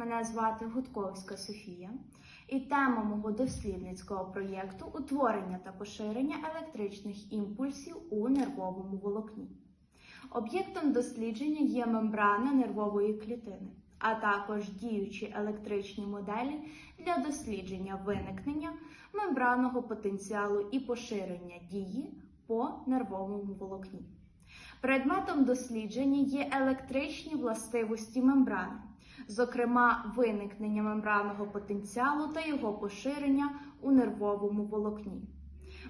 Мене звати Гудковська Софія, і тема мого дослідницького проєкту утворення та поширення електричних імпульсів у нервовому волокні. Об'єктом дослідження є мембрана нервової клітини, а також діючі електричні моделі для дослідження виникнення мембранного потенціалу і поширення дії по нервовому волокні. Предметом дослідження є електричні властивості мембрани, зокрема виникнення мембранного потенціалу та його поширення у нервовому волокні.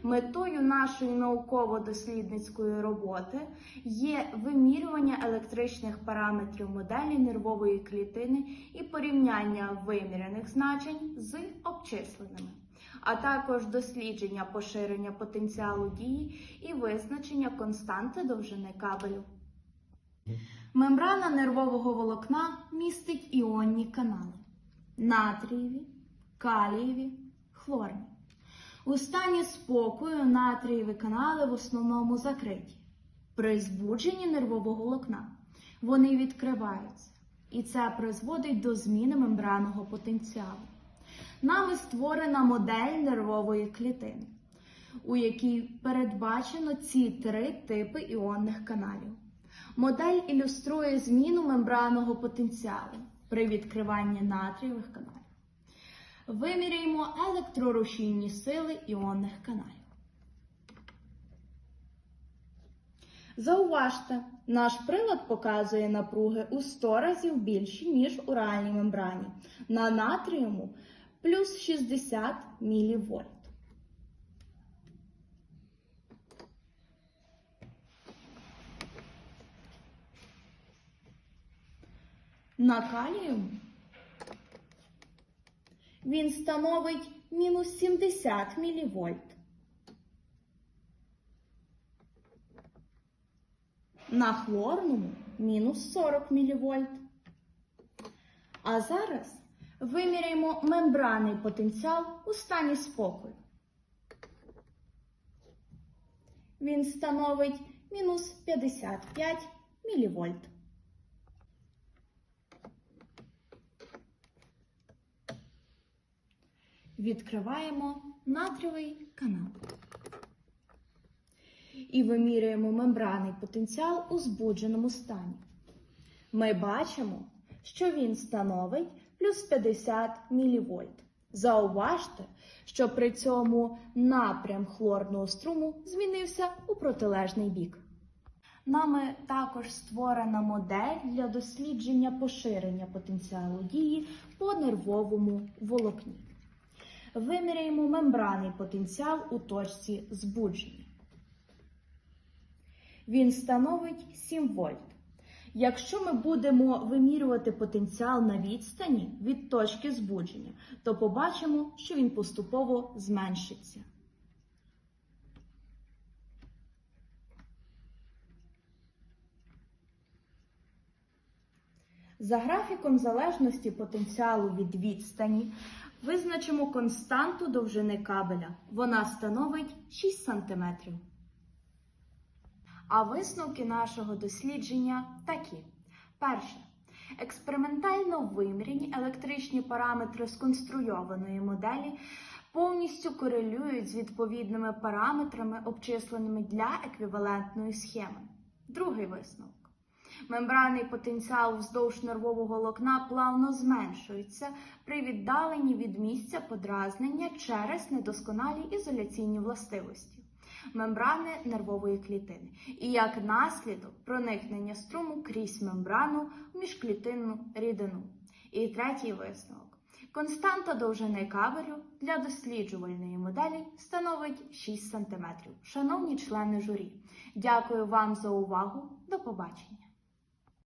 Метою нашої науково-дослідницької роботи є вимірювання електричних параметрів моделі нервової клітини і порівняння вимірених значень з обчисленими, а також дослідження поширення потенціалу дії і визначення константи довжини кабелю. Мембрана нервового волокна містить іонні канали натрієві, калієві, хлорні. У стані спокою натрієві канали в основному закриті. При збудженні нервового волокна вони відкриваються, і це призводить до зміни мембранного потенціалу. Нами створена модель нервової клітини, у якій передбачено ці три типи іонних каналів. Модель ілюструє зміну мембранного потенціалу при відкриванні натрієвих каналів. Виміряємо електрорушійні сили іонних каналів. Зауважте, наш прилад показує напруги у 100 разів більші, ніж у реальній мембрані. На натріуму плюс 60 мВ. На каліумі він становить мінус 70 мВ. На хлорному мінус 40 мВ. А зараз виміряємо мембранний потенціал у стані спокою. Він становить мінус 55 мВ. Відкриваємо натрієвий канал. І вимірюємо мембранний потенціал у збудженому стані. Ми бачимо, що він становить плюс 50 мВ. Зауважте, що при цьому напрям хлорного струму змінився у протилежний бік. Нами також створена модель для дослідження поширення потенціалу дії по нервовому волокні. Виміряємо мембранний потенціал у точці збудження. Він становить 7 вольт. Якщо ми будемо вимірювати потенціал на відстані від точки збудження, то побачимо, що він поступово зменшиться. За графіком залежності потенціалу від відстані визначимо константу довжини кабеля. Вона становить 6 см. А висновки нашого дослідження такі: перше. Експериментально виміряні електричні параметри сконструйованої моделі повністю корелюють з відповідними параметрами, обчисленими для еквівалентної схеми. Другий висновок. Мембранний потенціал вздовж нервового волокна плавно зменшується при віддаленні від місця подразнення через недосконалі ізоляційні властивості мембрани нервової клітини і як наслідок проникнення струму крізь мембрану в міжклітинну рідину. І третій висновок. Константа довжини кабелю для досліджувальної моделі становить 6 см. Шановні члени журі, дякую вам за увагу. До побачення!